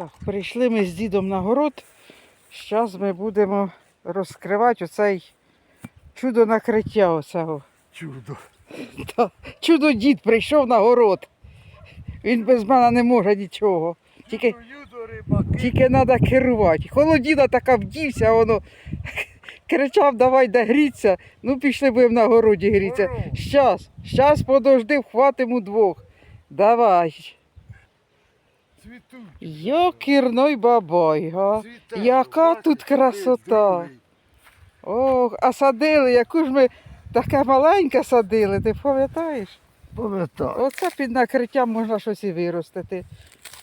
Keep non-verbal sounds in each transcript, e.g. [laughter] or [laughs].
Так, прийшли ми з дідом на город. Зараз ми будемо розкривати оцей чудо накриття оцього. Чудо. Та, чудо дід прийшов на город. Він без мене не може нічого. Тільки, тільки треба керувати. Холодіна така вдівся, а воно кричав, давай де гріться. Ну пішли будемо на городі гріться. Город. Щас, щас подожди, хватимо двох. Давай. Йокірной бабай, га. Яка Бачиш, тут красота. Ох, а садили, яку ж ми таке маленьке садили, ти пам'ятаєш? Пам'ятаю. Оце під накриттям можна щось і виростити.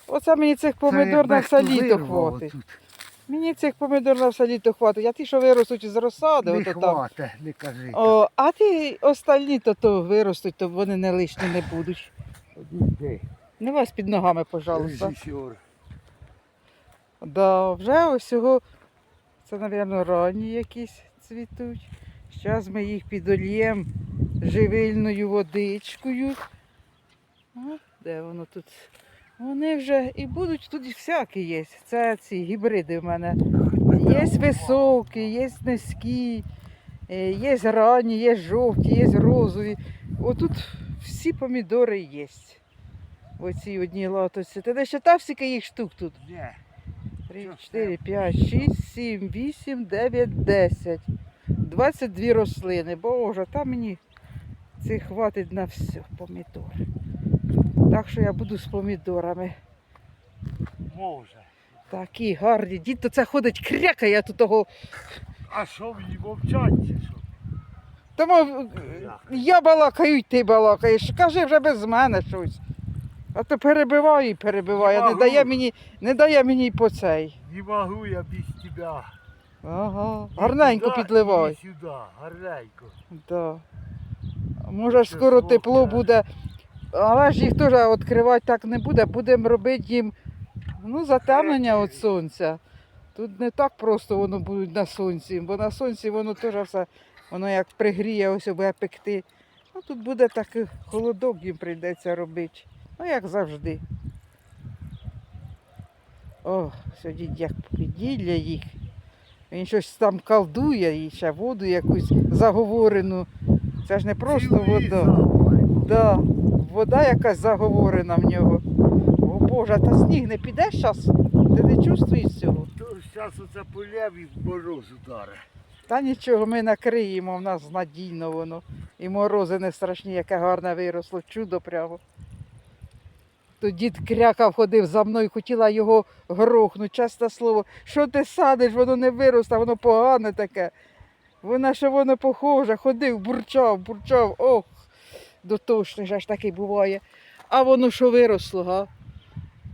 Оце мені цих помидор на все літо хватить. Мені цих помидор на все літо хватить. А ті, що виростуть із розсади, Не ото там. не кажи. О, а ті остальні то, то виростуть, то вони не лишні не будуть. Іди, Не вас під ногами, пожалуйста. режисер. Да, вже ось його, це, мабуть, ранні якісь цвітуть. Зараз ми їх підольємо живильною водичкою. О, де воно тут? Вони вже і будуть тут всякі є. Це ці гібриди в мене. Є високі, є низькі, е, є ранні, є жовті, є розові. Отут всі помідори є. Оці одні латоці. Ти не считав, скільки їх штук тут? Ні. 3, 4, 5, 6, 7, 8, 9, 10. 22 рослини. Боже, там мені це хватить на все помідор. Так що я буду з помідорами. Може. Такі гарні. Дід то це ходить крякає, я тут того. А що в ній мовчать? чи що? Тому я балакаю, ти балакаєш. Кажи вже без мене щось. А то перебивай і перебивай, а не можу. дає мені, не дає мені по цей. Не можу я без тебе. Ага. Гарненько Туди підливай. Сюди, гарненько. Да. Може ж Це скоро смак, тепло буде, але ж їх теж відкривати так не буде. Будемо робити їм ну, затемнення від сонця. Тут не так просто воно буде на сонці, бо на сонці воно теж все, воно як пригріє, ось буде пекти. Ну, тут буде такий холодок, їм прийдеться робити. Ну, як завжди. О, сьогодні як піділля їх. Він щось там колдує і ще воду якусь заговорену. Це ж не просто вода. Да, вода якась заговорена в нього. О Боже, та сніг не піде зараз? Ти не чувствуєш цього? Зараз оце полєв і мороз ударе. Та нічого, ми накриємо, в нас надійно воно. І морози не страшні, яке гарне виросло, чудо прямо. То дід крякав, ходив за мною, хотіла його грохнути, чесне слово. Що ти садиш, воно не виросте, воно погане таке. Вона що воно похоже, ходив, бурчав, бурчав, ох, дотошний ж аж такий буває. А воно що виросло, га?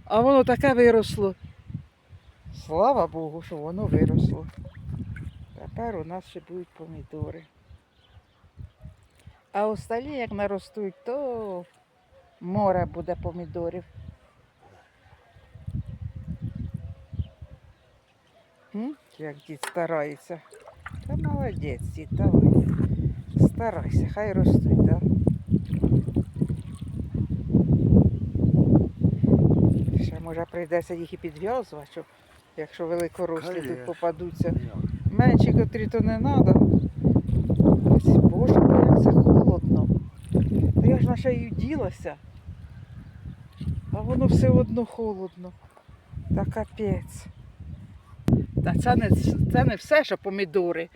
А воно таке виросло. Слава Богу, що воно виросло. Тепер у нас ще будуть помідори. А осталі, як наростуть, то море буде помідорів. М? Як дід старається. Та молодець, дід, давай. Старайся, хай ростуть, так? Ще може прийдеться їх і підв'язувати, щоб, якщо великорослі тут попадуться. Менші, котрі то не треба. Боже, як це холодно. Та я ж на шею ділася. А воно все одно холодно. Та капець. Та це не, це не все, що помідори.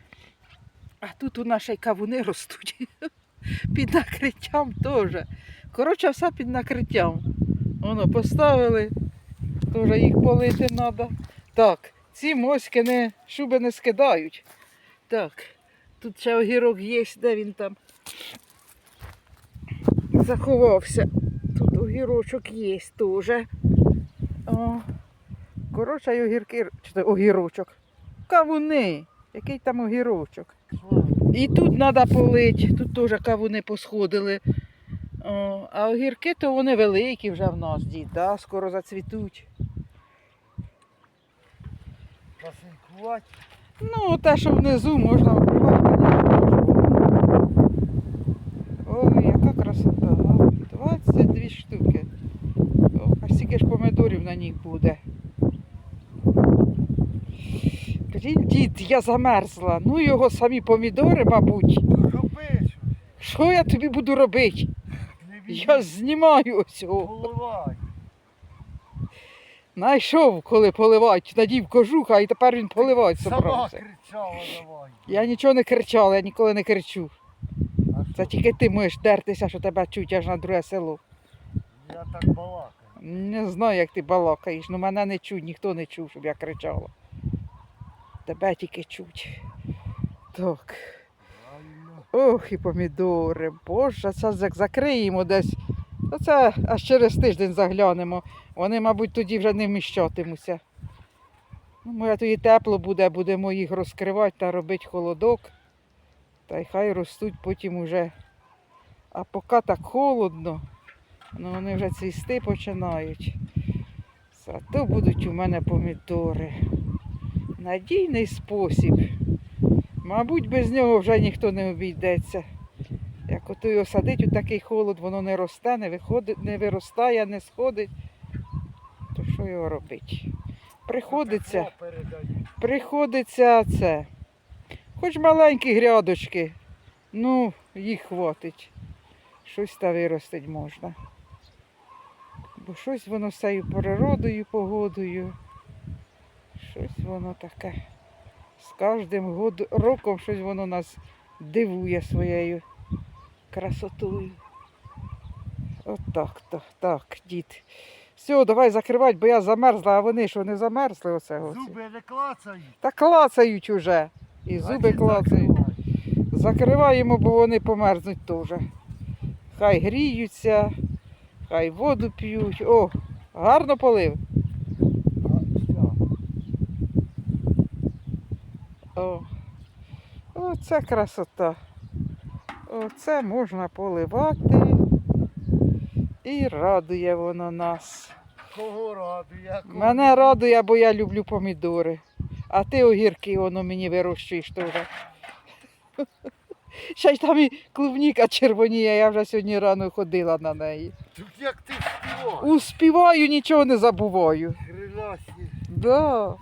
А тут у нас ще й кавуни ростуть. [laughs] Під накриттям теж. Коротше, все під накриттям. Воно поставили, теж їх полити треба. Так, ці моськи не, шуби не скидають. Так, тут ще огірок є, де він там заховався. Тут огірочок є теж. О, коротше, огірки, чи то огірочок. Кавуни. Який там огірочок. І тут треба полити, тут теж кавуни посходили. О, а огірки то вони великі вже в нас, дід, да? скоро зацвітуть. Ну, те, що внизу можна обривати. Ой, яка красота. а. 22 штуки. О, а стільки ж помидорів на них буде. Він дід, я замерзла. Ну його самі помідори, мабуть. Роби. Що я тобі буду робити? Я знімаю ось. Поливай. Найшов, коли поливати, надів кожуха, і тепер він поливати Сама кричала давай. Я нічого не кричала, я ніколи не кричу. Це тільки ти можеш дертися, що тебе чуть аж на друге село. Я так балакаю. Не знаю, як ти балакаєш, ну мене не чуть, ніхто не чув, щоб я кричала. Тебе тільки чуть. Так. Ох, і помідори. Боже, це зак- закриємо десь. Оце аж через тиждень заглянемо. Вони, мабуть, тоді вже не вміщатимуться. Ну, моя тоді тепло буде, будемо їх розкривати та робити холодок. Та й хай ростуть потім уже. А поки так холодно, ну вони вже цвісти починають. Зато будуть у мене помідори. Надійний спосіб. Мабуть, без нього вже ніхто не обійдеться. Як ото його садить у такий холод, воно не росте, не виходить, не виростає, не сходить. То що його робить? Приходиться, приходиться це. Хоч маленькі грядочки, ну, їх хватить. Щось та виростить можна. Бо щось воно з цією природою, погодою. Щось воно таке. З кожним роком щось воно нас дивує своєю красотою. От так, так, дід. Все, давай закривати, бо я замерзла, а вони що не замерзли оце? оці? Зуби не клацають. Та клацають уже. І зуби клацають. Закриваємо, бо вони померзнуть теж. Хай гріються, хай воду п'ють. О, гарно полив. О, оце красота. Оце можна поливати. І радує воно нас. Кого радує? кого Мене радує, бо я люблю помідори. А ти огірки воно мені вирощуєш теж. Ще й там і клубніка червоніє, я вже сьогодні рано ходила на неї. Так як ти співаєш? Успіваю, нічого не забуваю. Хренасі. Да.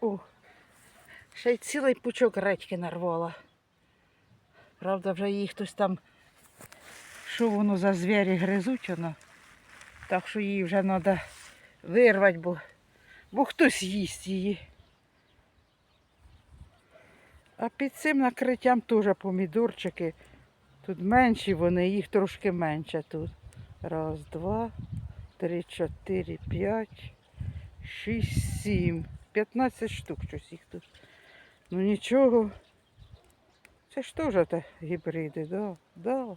О, ще й цілий пучок редьки нарвала. Правда, вже її хтось там, що воно за звірі гризуть воно. Так що її вже треба вирвати, бо, бо хтось їсть її. А під цим накриттям теж помідорчики. Тут менші вони, їх трошки менше тут. Раз, два, три, чотири, п'ять, шість, сім. П'ятнадцять штук щось їх тут. Ну нічого. Це ж теж те гібриди, да, да.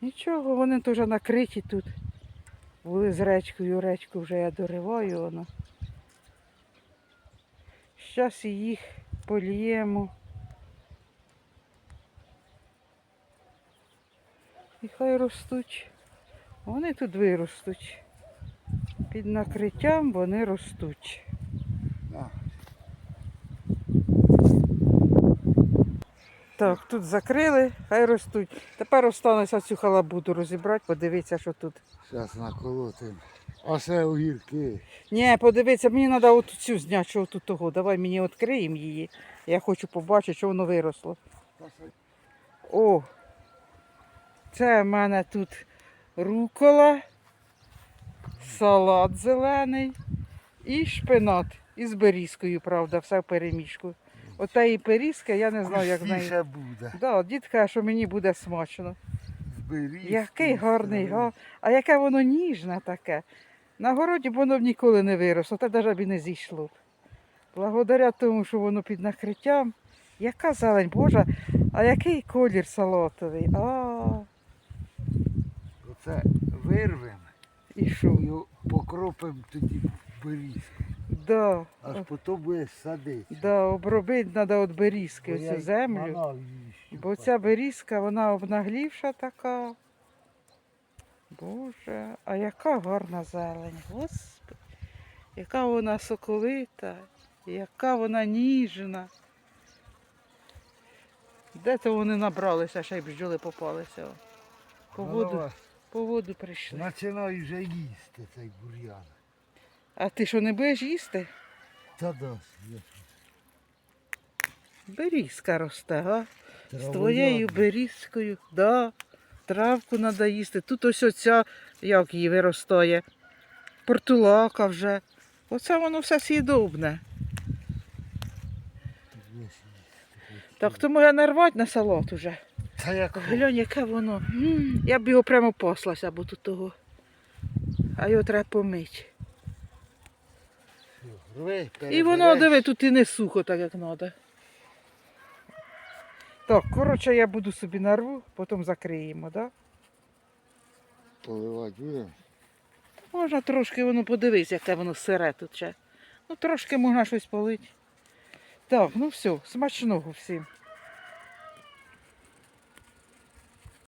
Нічого, вони теж накриті тут. Були з речкою, речку вже я дориваю воно. Зараз їх поліємо. І хай ростуть. Вони тут виростуть. Під накриттям вони ростуть. Так, тут закрили, хай ростуть. Тепер останеться цю халабуду розібрати, подивитися, що тут. Зараз наколотим. А це огірки. Ні, подивитися, мені треба от цю зняти, що тут того. Давай мені відкриємо її. Я хочу побачити, що воно виросло. О! Це в мене тут рукола, салат зелений і шпинат. із берізкою, правда, все в перемішку. Ота і перізка, я не знаю, як з. Густіше буде. Да, дід каже, що мені буде смачно. Зберіть. Який гарний, га? а яке воно ніжне таке. На городі б воно б ніколи не виросло, та навіть і не зійшло. Благодаря тому, що воно під накриттям. Яка зелень, Боже, а який колір салатовий. А, Оце вирвемо і що? і покропимо тоді берізку. Да, Аж потім буде садити. да, обробити треба від берізки цю землю. Бо ця берізка, вона обнаглівша така. Боже, а яка гарна зелень, Господи, яка вона соковита, яка вона ніжна. Де то вони набралися, ще й бджоли попалися. По Ну, воду, по воду прийшли. Починаю вже їсти цей бур'ян. А ти що не будеш їсти? Та да. є. Берізка росте, га? З твоєю берізкою, да. Травку треба їсти. Тут ось оця, як її виростає. Портулака вже. Оце воно все сідобне. Так то може нарвати на салат уже. Та як Глянь, яке воно. Я б його прямо послася, бо тут того. А його треба помити. І воно, диви, тут і не сухо, так як треба. Так, коротше, я буду собі нарву, потім закриємо, так? Да? Поливати будемо. Можна трошки воно подивись, яке воно сире тут ще. Ну, трошки можна щось полити. Так, ну все, смачного всім.